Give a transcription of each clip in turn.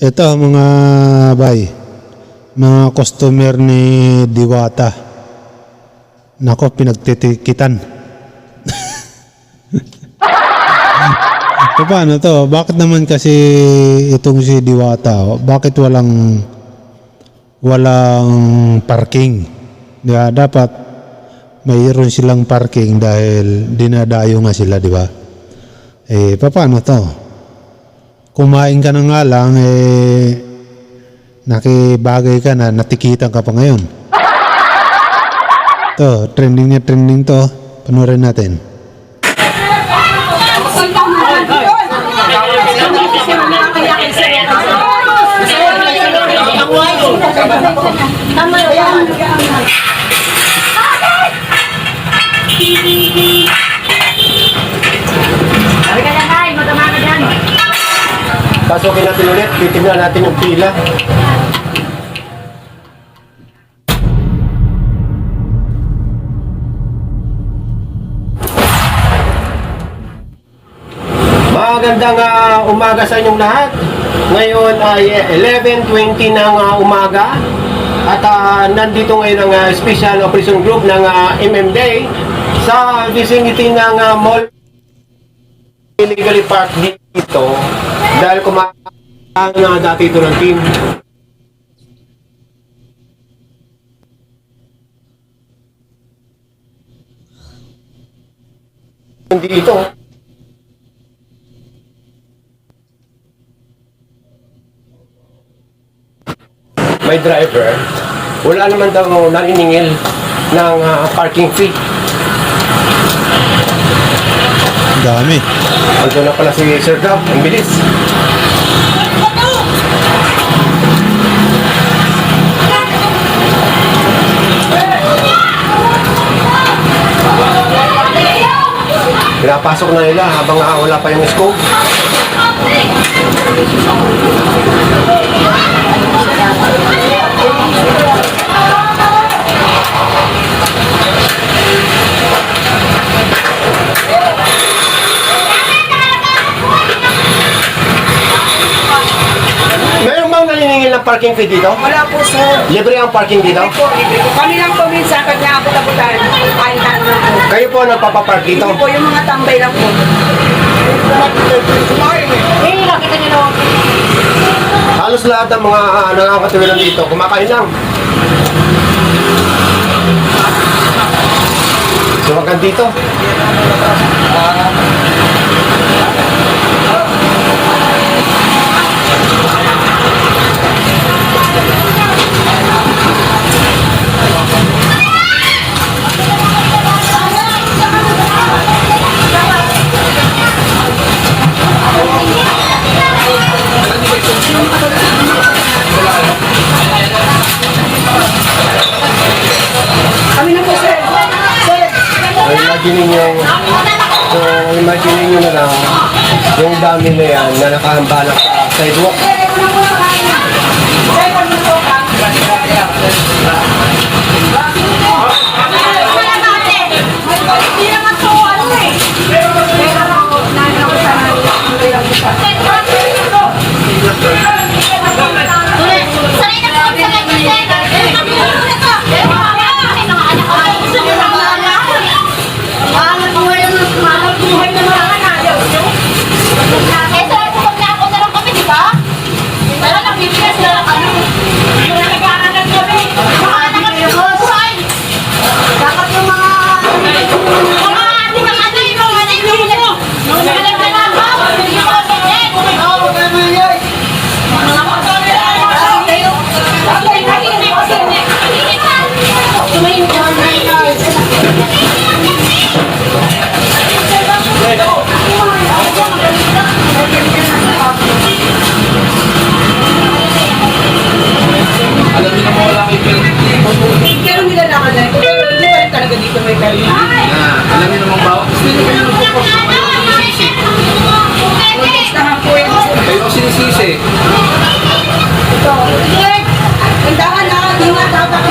Ito mga bay, mga customer ni Diwata. Nako, pinagtitikitan. so, paano to? Bakit naman kasi itong si Diwata, bakit walang walang parking? Di ba? Dapat mayroon silang parking dahil dinadayo nga sila, di ba? Eh, paano to? Kumain ka na nga lang, eh, nakibagay ka na, natikitan ka pa ngayon. To, trending niya, trending to. Panoorin natin. Tama yan. Halika Pasukin natin ulit, titignan natin yung pila. Magandang ah, umaga sa inyong lahat. Ngayon ay 11.20 ng ah, umaga. At ah, nandito ngayon ang ah, Special Operation Group ng ah, MMDA sa vicinity ng ah, mall illegally park dito dahil kumain na dati ito ng team. Hindi ito. May driver, wala naman daw naniningil ng ah, parking fee. Dami. Ando na pala si Sir Gab, ang bilis. Pinapasok na nila habang wala pa yung scope. Naniningil ng parking fee dito? Wala po, sir. Libre ang parking dito? Hindi po, libre po. Kami lang po minsan, pag naabot-abutan, ay lang po. Kayo po ang nagpapapark dito? Hindi po, yung mga tambay lang po. Eh, nakita niyo naman. Halos lahat ng mga uh, nakakatiwilan dito, kumakain lang. So, dito. Kami imagine nyo, so, imagine nyo na lang, yung dami na yan na nakahambalak sa sidewalk. Hindi naman pero nila lang na Pero hindi pa rin talaga dito may permit. alam niyo naman ba, Listahan po yan. kayo ang sinisisi. Ito. Tindahan na, di nga dapat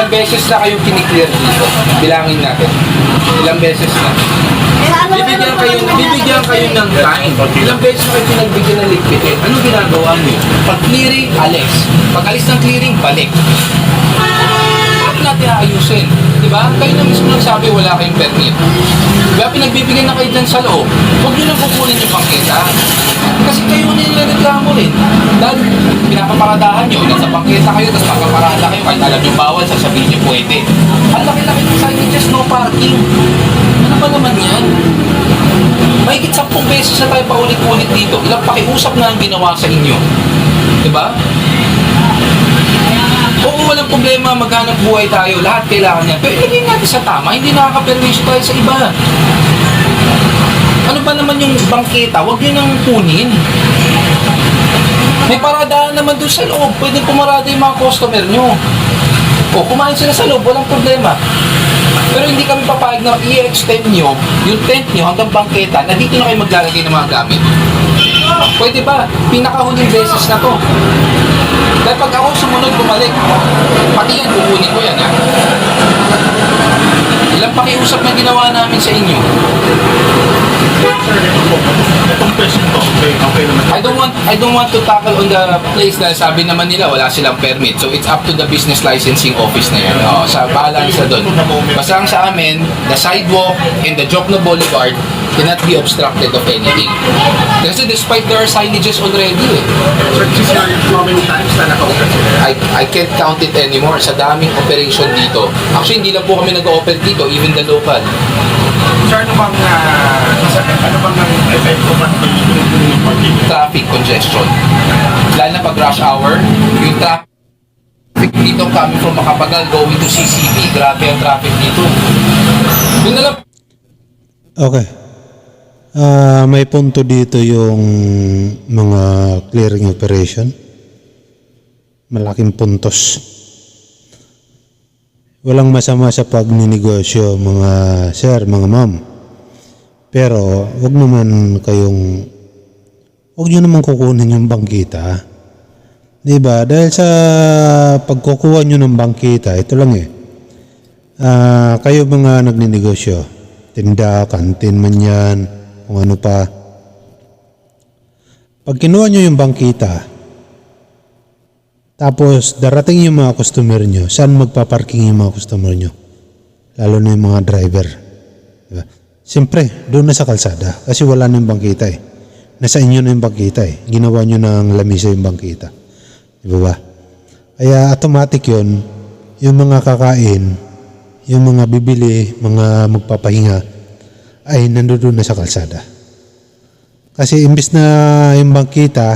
Ilang beses na kayong kiniklear dito? Bilangin natin. Ilang beses na? Bibigyan kayo, bibigyan kayo ng time. Ilang beses na kayo pinagbigyan ng ligpitin. Anong ginagawa niyo? Pag clearing, alis. Pag alis ng clearing, balik. Bakit natin aayusin? Di ba? Kayo na mismo nagsabi wala kayong permit. Kaya pinagbibigyan na kayo dyan sa loob. Huwag nyo nang kukunin yung pangkita. Kasi kayo na nilareklamo rin. Dahil pinapaparadahan nyo, nasa pangkita kayo, tapos magpaparada kayo, kahit alam nyo bawal, sasabihin nyo pwede. Ang laki-laki ng signages, no parking. Ano ba naman yan? Mahigit sampung beses na tayo paulit-ulit dito. Ilang pakiusap na ang ginawa sa inyo. Diba? Oo, walang problema, maghanap buhay tayo. Lahat kailangan yan. Pero ilagay natin sa tama, hindi nakaka-permission tayo sa iba. Ano ba naman yung bangketa? Huwag nyo nang kunin. May paradaan naman doon sa loob. Pwede pumarada yung mga customer nyo. O, kumain sila sa loob, walang problema. Pero hindi kami papayag na i-extend nyo yung tent nyo hanggang bangketa na dito na kayo maglalagay ng mga gamit. Pwede ba? Pinakahuling beses na to. Dahil pag ako sumunod bumalik, pati yan, kukunin ko yan ha. Ilang pakiusap na ginawa namin sa inyo. Itong question to, okay, okay naman. I don't want I don't want to tackle on the place na sabi naman nila wala silang permit. So it's up to the business licensing office na yan. Oh, sa balance sa doon. Basta sa amin, the sidewalk and the Jokno Boulevard cannot be obstructed of anything. Kasi despite there are signages already eh. Sir, this is your how many na naka-open? I, I can't count it anymore sa daming operation dito. Actually, hindi lang po kami nag-open dito, even the local. Sir, ano bang, uh, ano bang ang ko man yung parking? Traffic congestion. Lalo na pag rush hour, yung traffic dito coming from Makapagal going to CCP, grabe ang traffic dito. Yun na lang Okay. Ah, may punto dito yung mga clearing operation. Malaking puntos. Walang masama sa pagninegosyo mga sir, mga ma'am. Pero wag naman kayong wag niyo naman kukunin yung bangkita. 'Di ba? Dahil sa pagkukuha niyo ng bangkita, ito lang eh. Ah, kayo mga nagninegosyo, tinda, kantin man yan, kung ano pa. Pag kinuha nyo yung bangkita, tapos darating yung mga customer nyo, saan magpaparking yung mga customer nyo? Lalo na yung mga driver. Diba? Siyempre, doon na sa kalsada, kasi wala na yung bangkita eh. Nasa inyo na yung bangkita eh. Ginawa nyo ng lamisa yung bangkita. Di ba ba? Kaya automatic yun, yung mga kakain, yung mga bibili, mga magpapahinga, ay nandoon na sa kalsada. Kasi imbis na yung bangkita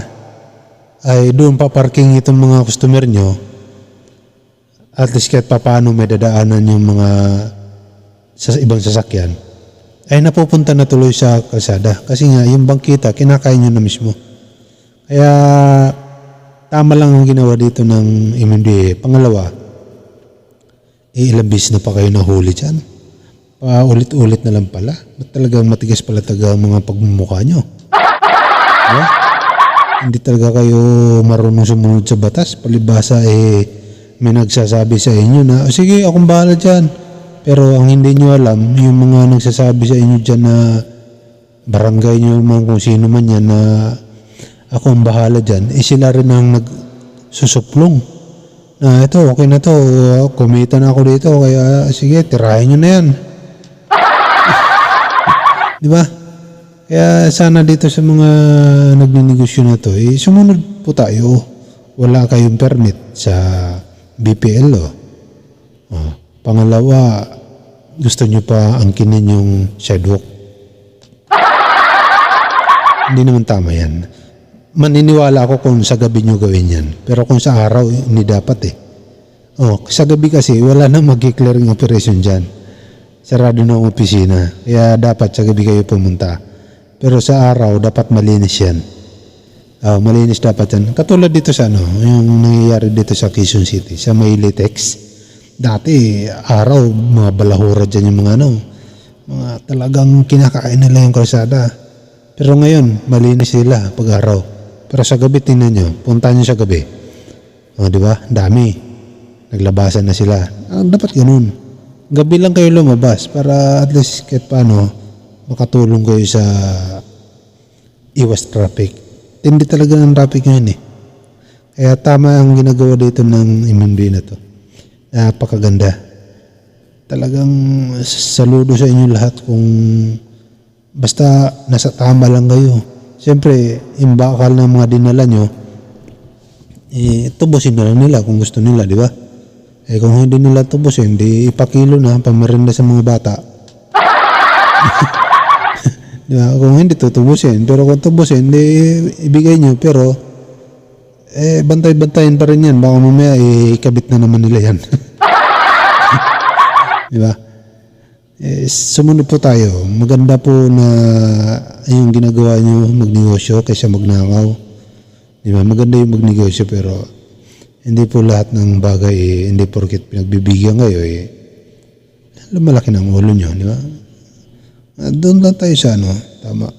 ay doon pa parking itong mga customer nyo, at least kahit papaano may dadaanan yung mga sa ibang sasakyan, ay napupunta na tuloy sa kalsada. Kasi nga, yung bangkita, kinakain nyo na mismo. Kaya, tama lang ang ginawa dito ng MMDA. Pangalawa, eh, ilang bis na pa kayo nahuli dyan. Paulit-ulit na lang pala. Ba't talagang matigas pala taga mga pagmumukha nyo? Diba? Hindi talaga kayo marunong sumunod sa batas. Palibasa eh, may nagsasabi sa inyo na, "O, sige, akong bahala dyan. Pero ang hindi nyo alam, yung mga nagsasabi sa inyo dyan na barangay nyo man kung sino man yan na ako ang bahala dyan, eh sila rin ang nagsusuplong. Na ito, okay na to, kumita na ako dito, kaya sige, tirahin nyo na yan. Di ba? Kaya sana dito sa mga nagninegosyo na to, eh, sumunod po tayo. Wala kayong permit sa BPL. Oh. Oh. Pangalawa, gusto nyo pa angkinin yung sidewalk. Hindi naman tama yan. Maniniwala ako kung sa gabi nyo gawin yan. Pero kung sa araw, hindi dapat eh. Oh, sa gabi kasi, wala na mag-clearing operation dyan. Sarado na ang opisina. Kaya dapat sa gabi kayo pumunta. Pero sa araw, dapat malinis yan. Ah, malinis dapat yan. Katulad dito sa ano, yung nangyayari dito sa Quezon City, sa may latex. Dati, araw, mga balahura dyan yung mga ano, mga talagang kinakain nila yung kalsada. Pero ngayon, malinis sila pag araw. Pero sa gabi, tingnan nyo, punta nyo sa gabi. O, di ba? Dami. Naglabasan na sila. Ah, dapat ganun. Gabi lang kayo lumabas para at least kahit paano makatulong kayo sa iwas traffic. Hindi talaga ng traffic ngayon eh. Kaya tama ang ginagawa dito ng MMD na to. Napakaganda. Talagang saludo sa inyo lahat kung basta nasa tama lang kayo. Siyempre, yung bakal ng mga dinala nyo, eh, tubusin na lang nila kung gusto nila, di ba? Eh kung hindi nila tubusin, di ipakilo na pamarinda sa mga bata. di ba? Kung hindi tutubusin, pero kung tubusin, di ibigay nyo, pero eh, bantay-bantayin pa rin yan. Baka mamaya, eh, ikabit na naman nila yan. di ba? Eh, sumunod po tayo. Maganda po na yung ginagawa nyo magnegosyo kaysa magnakaw. Di ba? Maganda yung magnegosyo pero hindi po lahat ng bagay eh, hindi porket pinagbibigyan kayo eh lumalaki ng ulo nyo, di ba? Ah, Doon lang tayo sa ano, tama.